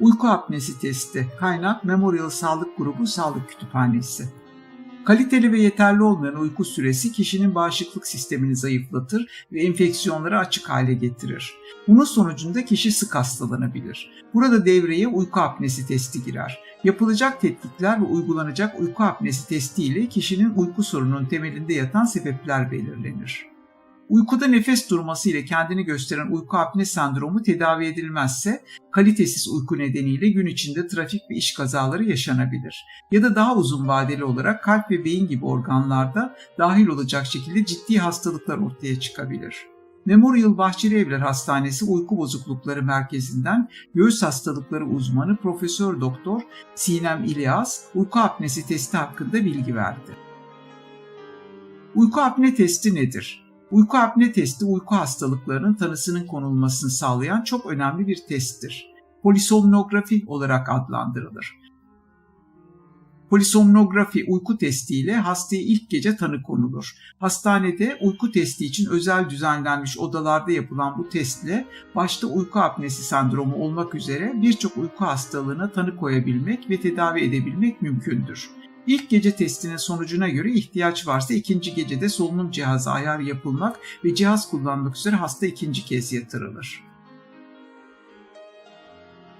Uyku apnesi testi. Kaynak Memorial Sağlık Grubu Sağlık Kütüphanesi. Kaliteli ve yeterli olmayan uyku süresi kişinin bağışıklık sistemini zayıflatır ve enfeksiyonları açık hale getirir. Bunun sonucunda kişi sık hastalanabilir. Burada devreye uyku apnesi testi girer. Yapılacak tetkikler ve uygulanacak uyku apnesi testi ile kişinin uyku sorununun temelinde yatan sebepler belirlenir. Uykuda nefes durması ile kendini gösteren uyku apne sendromu tedavi edilmezse kalitesiz uyku nedeniyle gün içinde trafik ve iş kazaları yaşanabilir. Ya da daha uzun vadeli olarak kalp ve beyin gibi organlarda dahil olacak şekilde ciddi hastalıklar ortaya çıkabilir. Memorial Bahçeli Evler Hastanesi Uyku Bozuklukları Merkezi'nden göğüs hastalıkları uzmanı Profesör Doktor Sinem İlyas uyku apnesi testi hakkında bilgi verdi. Uyku apne testi nedir? Uyku apne testi uyku hastalıklarının tanısının konulmasını sağlayan çok önemli bir testtir. Polisomnografi olarak adlandırılır. Polisomnografi uyku testi ile hastaya ilk gece tanı konulur. Hastanede uyku testi için özel düzenlenmiş odalarda yapılan bu testle başta uyku apnesi sendromu olmak üzere birçok uyku hastalığına tanı koyabilmek ve tedavi edebilmek mümkündür. İlk gece testinin sonucuna göre ihtiyaç varsa ikinci gecede solunum cihazı ayar yapılmak ve cihaz kullanmak üzere hasta ikinci kez yatırılır.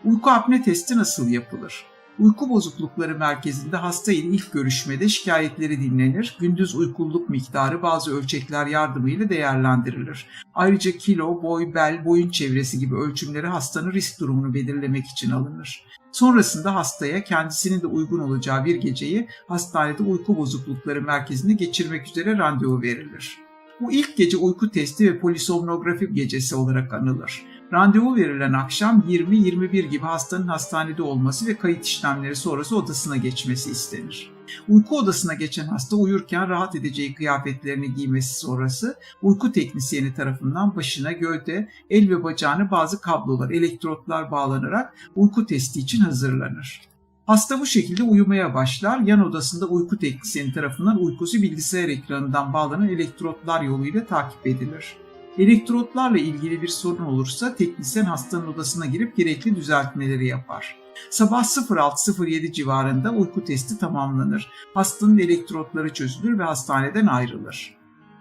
Uyku apne testi nasıl yapılır? Uyku bozuklukları merkezinde hasta ile ilk görüşmede şikayetleri dinlenir, gündüz uykuluk miktarı bazı ölçekler yardımıyla değerlendirilir. Ayrıca kilo, boy, bel, boyun çevresi gibi ölçümleri hastanın risk durumunu belirlemek için alınır. Sonrasında hastaya kendisinin de uygun olacağı bir geceyi hastanede uyku bozuklukları merkezinde geçirmek üzere randevu verilir. Bu ilk gece uyku testi ve polisomnografi gecesi olarak anılır. Randevu verilen akşam 20-21 gibi hastanın hastanede olması ve kayıt işlemleri sonrası odasına geçmesi istenir. Uyku odasına geçen hasta uyurken rahat edeceği kıyafetlerini giymesi sonrası uyku teknisyeni tarafından başına, gövde, el ve bacağına bazı kablolar, elektrotlar bağlanarak uyku testi için hazırlanır. Hasta bu şekilde uyumaya başlar. Yan odasında uyku teknisyeni tarafından uykusu bilgisayar ekranından bağlanan elektrotlar yoluyla takip edilir. Elektrotlarla ilgili bir sorun olursa teknisyen hastanın odasına girip gerekli düzeltmeleri yapar. Sabah 06.07 civarında uyku testi tamamlanır. Hastanın elektrotları çözülür ve hastaneden ayrılır.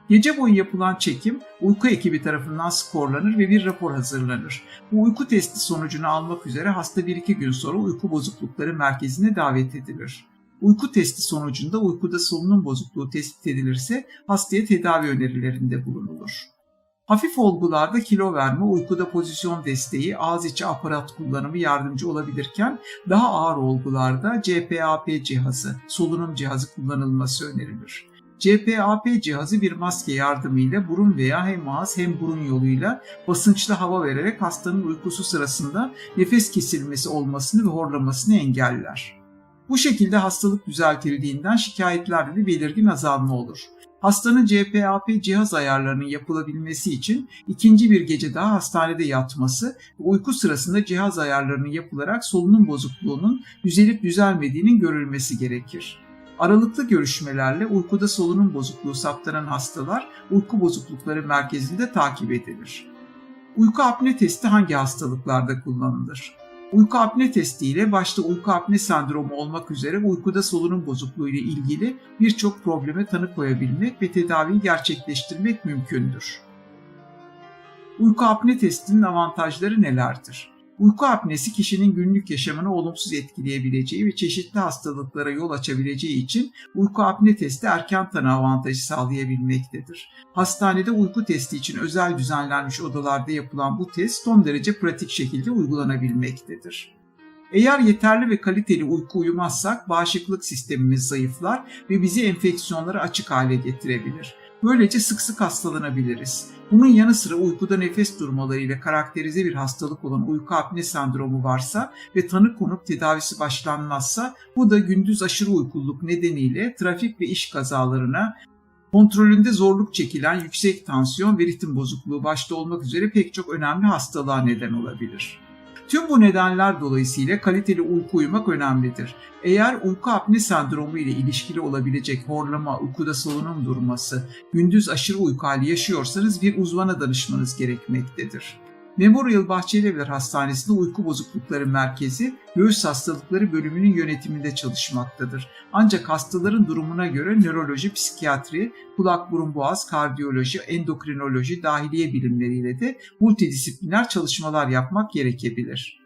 Gece boyu yapılan çekim uyku ekibi tarafından skorlanır ve bir rapor hazırlanır. Bu uyku testi sonucunu almak üzere hasta 1-2 gün sonra uyku bozuklukları merkezine davet edilir. Uyku testi sonucunda uykuda solunum bozukluğu tespit edilirse hastaya tedavi önerilerinde bulunulur. Hafif olgularda kilo verme, uykuda pozisyon desteği, ağız içi aparat kullanımı yardımcı olabilirken daha ağır olgularda CPAP cihazı, solunum cihazı kullanılması önerilir. CPAP cihazı bir maske yardımıyla burun veya hem ağız hem burun yoluyla basınçlı hava vererek hastanın uykusu sırasında nefes kesilmesi olmasını ve horlamasını engeller. Bu şekilde hastalık düzeltildiğinden şikayetlerde de belirgin azalma olur. Hastanın CPAP cihaz ayarlarının yapılabilmesi için ikinci bir gece daha hastanede yatması ve uyku sırasında cihaz ayarlarının yapılarak solunum bozukluğunun düzelip düzelmediğinin görülmesi gerekir. Aralıklı görüşmelerle uykuda solunum bozukluğu saptanan hastalar uyku bozuklukları merkezinde takip edilir. Uyku apne testi hangi hastalıklarda kullanılır? Uyku apne testiyle başta uyku apne sendromu olmak üzere uykuda solunum bozukluğu ile ilgili birçok probleme tanı koyabilmek ve tedaviyi gerçekleştirmek mümkündür. Uyku apne testinin avantajları nelerdir? Uyku apnesi kişinin günlük yaşamını olumsuz etkileyebileceği ve çeşitli hastalıklara yol açabileceği için uyku apne testi erken tanı avantajı sağlayabilmektedir. Hastanede uyku testi için özel düzenlenmiş odalarda yapılan bu test son derece pratik şekilde uygulanabilmektedir. Eğer yeterli ve kaliteli uyku uyumazsak bağışıklık sistemimiz zayıflar ve bizi enfeksiyonlara açık hale getirebilir. Böylece sık sık hastalanabiliriz. Bunun yanı sıra uykuda nefes durmalarıyla karakterize bir hastalık olan uyku apne sendromu varsa ve tanı konup tedavisi başlanmazsa bu da gündüz aşırı uykuluk nedeniyle trafik ve iş kazalarına, kontrolünde zorluk çekilen yüksek tansiyon ve ritim bozukluğu başta olmak üzere pek çok önemli hastalığa neden olabilir. Tüm bu nedenler dolayısıyla kaliteli uyku uyumak önemlidir. Eğer uyku apne sendromu ile ilişkili olabilecek horlama, uykuda solunum durması, gündüz aşırı uyku hali yaşıyorsanız bir uzmana danışmanız gerekmektedir. Memorial Bahçelievler Hastanesi'nde uyku bozuklukları merkezi göğüs hastalıkları bölümünün yönetiminde çalışmaktadır. Ancak hastaların durumuna göre nöroloji, psikiyatri, kulak, burun, boğaz, kardiyoloji, endokrinoloji, dahiliye bilimleriyle de multidisipliner çalışmalar yapmak gerekebilir.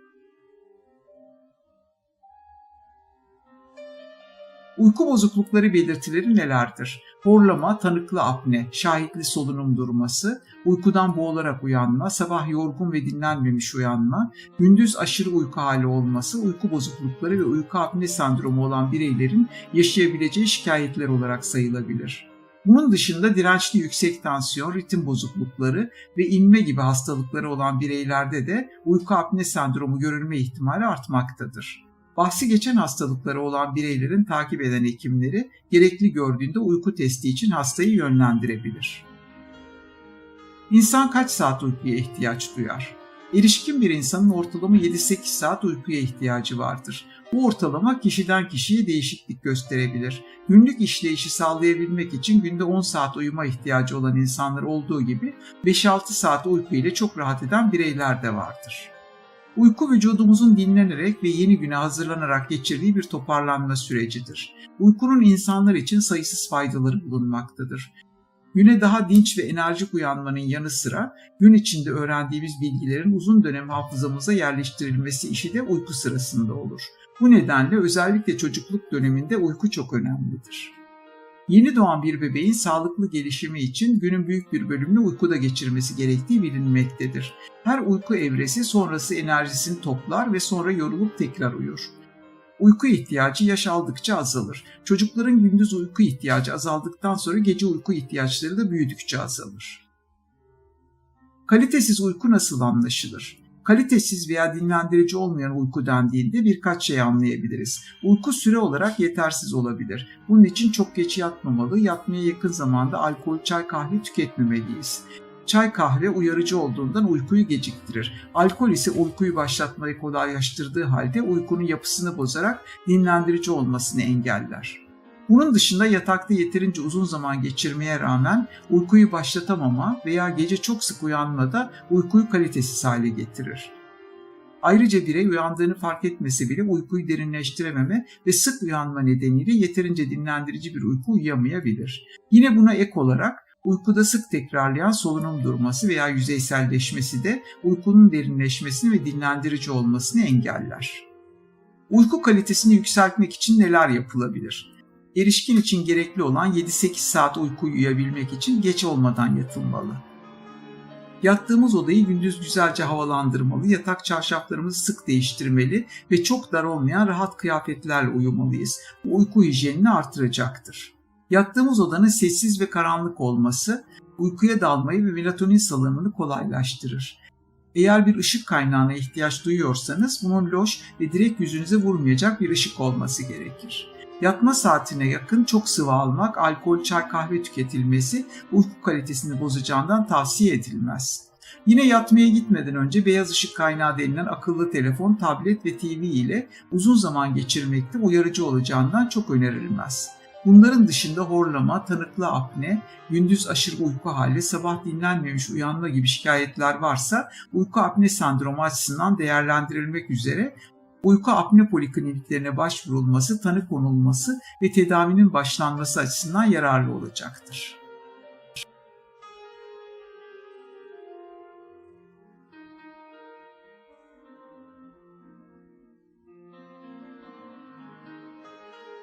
Uyku bozuklukları belirtileri nelerdir? Horlama, tanıklı apne, şahitli solunum durması, uykudan boğularak uyanma, sabah yorgun ve dinlenmemiş uyanma, gündüz aşırı uyku hali olması, uyku bozuklukları ve uyku apne sendromu olan bireylerin yaşayabileceği şikayetler olarak sayılabilir. Bunun dışında dirençli yüksek tansiyon, ritim bozuklukları ve inme gibi hastalıkları olan bireylerde de uyku apne sendromu görülme ihtimali artmaktadır. Bahsi geçen hastalıkları olan bireylerin takip eden hekimleri gerekli gördüğünde uyku testi için hastayı yönlendirebilir. İnsan kaç saat uykuya ihtiyaç duyar? Erişkin bir insanın ortalama 7-8 saat uykuya ihtiyacı vardır. Bu ortalama kişiden kişiye değişiklik gösterebilir. Günlük işleyişi sağlayabilmek için günde 10 saat uyuma ihtiyacı olan insanlar olduğu gibi 5-6 saat uyku ile çok rahat eden bireyler de vardır. Uyku vücudumuzun dinlenerek ve yeni güne hazırlanarak geçirdiği bir toparlanma sürecidir. Uykunun insanlar için sayısız faydaları bulunmaktadır. Güne daha dinç ve enerjik uyanmanın yanı sıra gün içinde öğrendiğimiz bilgilerin uzun dönem hafızamıza yerleştirilmesi işi de uyku sırasında olur. Bu nedenle özellikle çocukluk döneminde uyku çok önemlidir. Yeni doğan bir bebeğin sağlıklı gelişimi için günün büyük bir bölümünü uykuda geçirmesi gerektiği bilinmektedir. Her uyku evresi sonrası enerjisini toplar ve sonra yorulup tekrar uyur. Uyku ihtiyacı yaş aldıkça azalır. Çocukların gündüz uyku ihtiyacı azaldıktan sonra gece uyku ihtiyaçları da büyüdükçe azalır. Kalitesiz uyku nasıl anlaşılır? Kalitesiz veya dinlendirici olmayan uyku dendiğinde birkaç şey anlayabiliriz. Uyku süre olarak yetersiz olabilir. Bunun için çok geç yatmamalı, yatmaya yakın zamanda alkol, çay, kahve tüketmemeliyiz. Çay kahve uyarıcı olduğundan uykuyu geciktirir. Alkol ise uykuyu başlatmayı kolaylaştırdığı halde uykunun yapısını bozarak dinlendirici olmasını engeller. Bunun dışında yatakta yeterince uzun zaman geçirmeye rağmen uykuyu başlatamama veya gece çok sık uyanma da uykuyu kalitesiz hale getirir. Ayrıca birey uyandığını fark etmesi bile uykuyu derinleştirememe ve sık uyanma nedeniyle yeterince dinlendirici bir uyku uyuyamayabilir. Yine buna ek olarak uykuda sık tekrarlayan solunum durması veya yüzeyselleşmesi de uykunun derinleşmesini ve dinlendirici olmasını engeller. Uyku kalitesini yükseltmek için neler yapılabilir? Erişkin için gerekli olan 7-8 saat uyku uyuyabilmek için geç olmadan yatılmalı. Yattığımız odayı gündüz güzelce havalandırmalı, yatak çarşaflarımızı sık değiştirmeli ve çok dar olmayan rahat kıyafetlerle uyumalıyız. Bu uyku hijyenini artıracaktır. Yattığımız odanın sessiz ve karanlık olması uykuya dalmayı ve melatonin salınımını kolaylaştırır. Eğer bir ışık kaynağına ihtiyaç duyuyorsanız bunun loş ve direkt yüzünüze vurmayacak bir ışık olması gerekir. Yatma saatine yakın çok sıvı almak, alkol, çay, kahve tüketilmesi uyku kalitesini bozacağından tavsiye edilmez. Yine yatmaya gitmeden önce beyaz ışık kaynağı denilen akıllı telefon, tablet ve TV ile uzun zaman geçirmekte uyarıcı olacağından çok önerilmez. Bunların dışında horlama, tanıklı apne, gündüz aşırı uyku hali, sabah dinlenmemiş uyanma gibi şikayetler varsa uyku apne sendromu açısından değerlendirilmek üzere uyku apne polikliniklerine başvurulması, tanı konulması ve tedavinin başlanması açısından yararlı olacaktır.